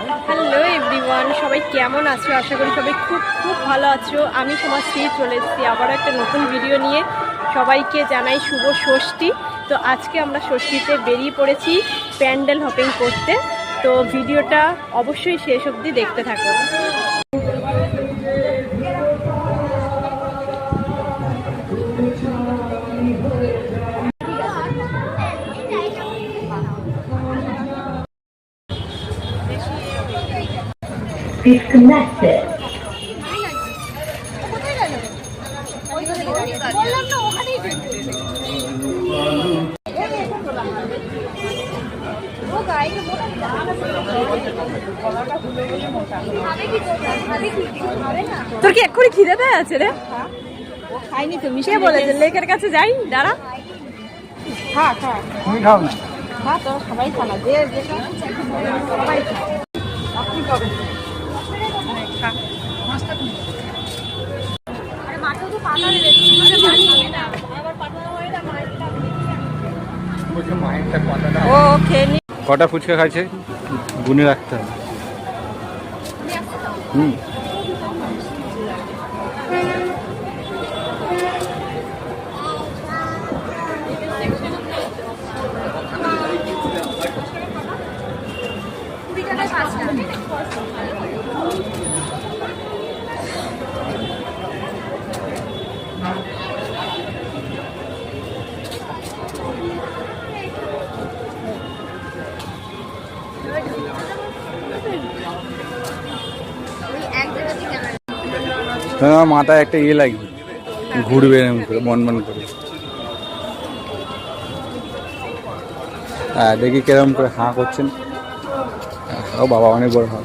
Hello everyone সবাই কেমন আছো? আশা করি সবাই খুব খুব ভালো আছো। আমি তোমার স্ত্রী চলে এসেছি আবার একটা নতুন ভিডিও নিয়ে। সবাইকে জানাই শুভ ষষ্ঠী। তো আজকে আমরা ষষ্ঠীতে বেরিয়ে পড়েছি প্যান্ডেল হপিং করতে। তো ভিডিওটা অবশ্যই শেষ অবধি দেখতে থাকো। Disconnected. তোর কি এক্ষুনি খিদে দেয় আছে রে? খাইনি তো মিশে বলেছে? লেকের কাছে যাই দাঁড়া। খা খা। তুমি খাও না? খা তো সবাই খানা। যে যে সবাই আপনি কবেন খা আরে মাঠেও তো পাতা রেখেছি আরে বাড়ি না আবার পাতা হয় না মাঠটা বলছে মায়েরটা কথাটা ও খেয়ে কটা ফুচকা খাইছে? গুনে রাখতে হবে। হুম। আমার মাথায় একটা ইয়ে লাগবে ঘুরবে এরকম করে, মন মন করে। হ্যাঁ দেখি কীরকম করে হাঁ করছেন। ও বাবা, অনেক বড় হাঁ।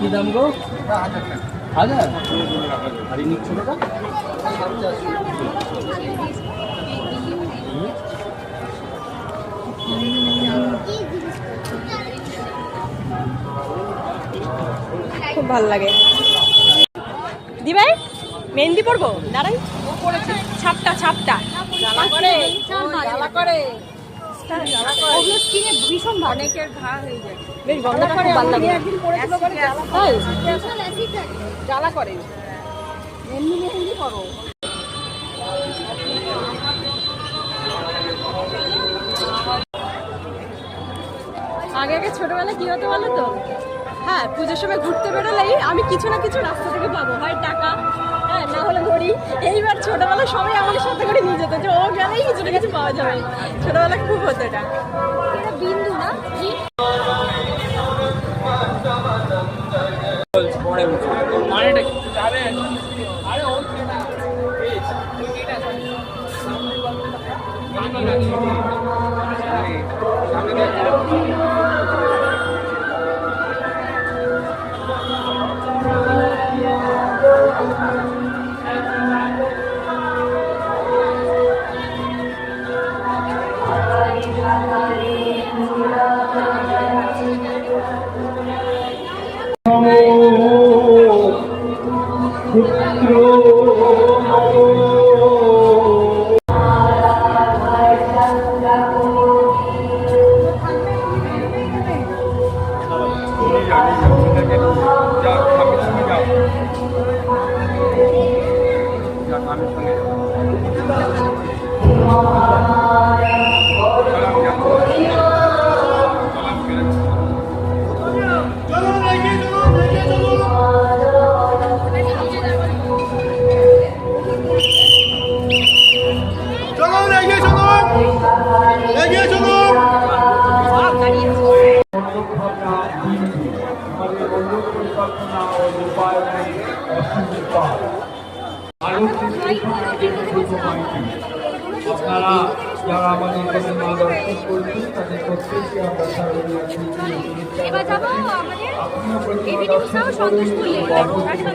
কি দাম গো? হাজার? আর ছোটটা খুব ভালো লাগে। দি ভাই মেহেন্দি পরবো? দাঁড়াই ছাপটা ছাপটা। করে। করে। ওগুলো স্কিনে ভীষণ অনেকের ঘা হয়ে যায়। বেশ গন্ধটা খুব ভালো লাগে। একদিন পরেছিল বলে তাই? জ্বালা করে। এমনি মেহেন্দি করো। আগে আগে ছোটবেলায় কি হতো বলো তো? হ্যাঁ পুজোর সময় ঘুরতে বেরোলেই আমি কিছু না কিছু রাস্তা থেকে পাবো। হয় টাকা হ্যাঁ না হলে ঘড়ি। এইবার ছোটবেলায় সবাই আমাকে সাথে করে নিয়ে যেত যে ও গেলেই আমাদের কাছে পাওয়া যাবে। ছোটবেলা খুব হতো এটা। বিন্দু না? মানেটা কি? পুত্র আপনারা যারা আমাদের কাছে মা করছেন তাদের প্রত্যেককে আমরা এবার আপনিও দর্শন